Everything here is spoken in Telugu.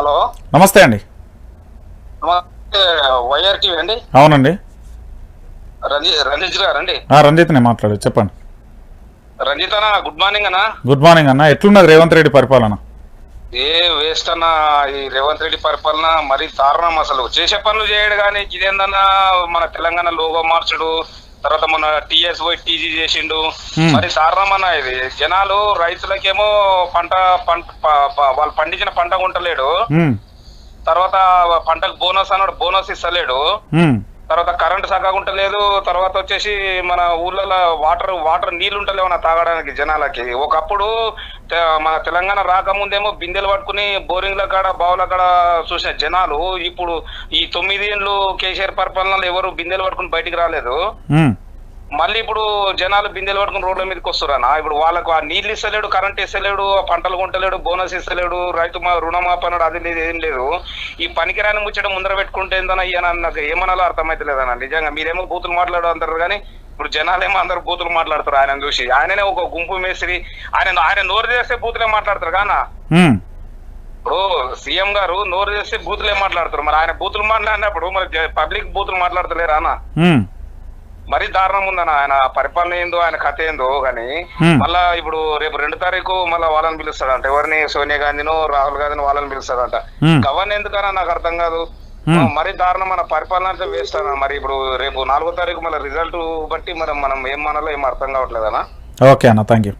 హలో. నమస్తే అండి. నమస్తే వైఆర్ టీవీ అండి. అవునండి. రంజిత్ రంజిత్ గారండి రంజిత్నే మాట్లాడేది చెప్పండి. రంజిత్ అన్న గుడ్ మార్నింగ్ అన్న. గుడ్ మార్నింగ్ అన్న. ఎట్లున్నది రేవంత్ రెడ్డి పరిపాలన? ఏ వేస్ట్ అన్న ఈ రేవంత్ రెడ్డి పరిపాలన మరీ దారుణం అసలు. చేసే పనులు చేయడు కానీ ఇదేందన్నా మన తెలంగాణ లోగో మార్చుడు తర్వాత మన టీఎస్ పోయి టీజీ చేసిండు. మరి దారుణం అన్న ఇది. జనాలు రైతులకేమో పంట పంట వాళ్ళు పండించిన పంట కొంటలేడు. ఉమ్, తర్వాత పంటకు బోనస్ అన్నాడు బోనస్ ఇస్తలేడు. తర్వాత కరెంట్ చక్కగా ఉంటలేదు తర్వాత వచ్చేసి మన ఊర్లలో వాటర్ వాటర్ నీళ్ళు ఉంటలేవు నా తాగడానికి జనాలకి. ఒకప్పుడు మన తెలంగాణ రాకముందేమో బిందెలు పట్టుకుని బోరింగ్ల కాడ బావుల కాడ చూసిన జనాలు ఇప్పుడు ఈ తొమ్మిది ఏళ్ళు కేసీఆర్ పరిపాలనలో ఎవరు బిందెలు పట్టుకుని బయటికి రాలేదు. మళ్ళీ ఇప్పుడు జనాలు బిందెలు పట్టుకుని రోడ్ల మీదకి వస్తురానా ఇప్పుడు వాళ్ళకు ఆ నీళ్ళు ఇస్తలేడు కరెంట్ ఇస్తలేడు ఆ పంటలు కొంటలేడు బోనస్ ఇస్తలేడు రైతు మా రుణమాపి అన్నాడు అది లేదు ఏం లేదు. ఈ పనికిరాని ముచ్చట ముందర పెట్టుకుంటే ఏందన్నా ఈయన నాకు ఏమనాలో అర్థమైతలేదన్న నిజంగా మీరేమో బూతులు మాట్లాడు అంటారు కానీ ఇప్పుడు జనాలేమో అందరు బూతులు మాట్లాడతారు ఆయన చూసి. ఆయననే ఒక గుంపు మేస్త్రి. ఆయన ఆయన నోరు చేస్తే బూతులే మాట్లాడతారు కానా ఇప్పుడు సీఎం గారు నోరు చేస్తే బూతులే మాట్లాడతారు. మరి ఆయన బూతులు మాట్లాడినప్పుడు మరి పబ్లిక్ బూతులు మాట్లాడతలేరా అన్న? ఉమ్, మరీ దారుణం ఉందన్న. ఆయన పరిపాలన ఏందో ఆయన కథ ఏందో కానీ. మళ్ళా ఇప్పుడు రేపు రెండు తారీఖు మళ్ళా వాళ్ళని పిలుస్తాడంట. ఎవరిని? సోనియా గాంధీనో రాహుల్ గాంధీనో వాళ్ళని పిలుస్తాడంట. గవర్న ఎందుకన్నా నాకు అర్థం కాదు. మరీ దారుణం మన పరిపాలన అంటే వేస్ట్ అన్న. మరి ఇప్పుడు రేపు నాలుగో తారీఖు మళ్ళీ రిజల్ట్ బట్టి మరి మనం ఏం మనాలో ఏం అర్థం కావట్లేదన్నా. ఓకే అన్న థ్యాంక్ యూ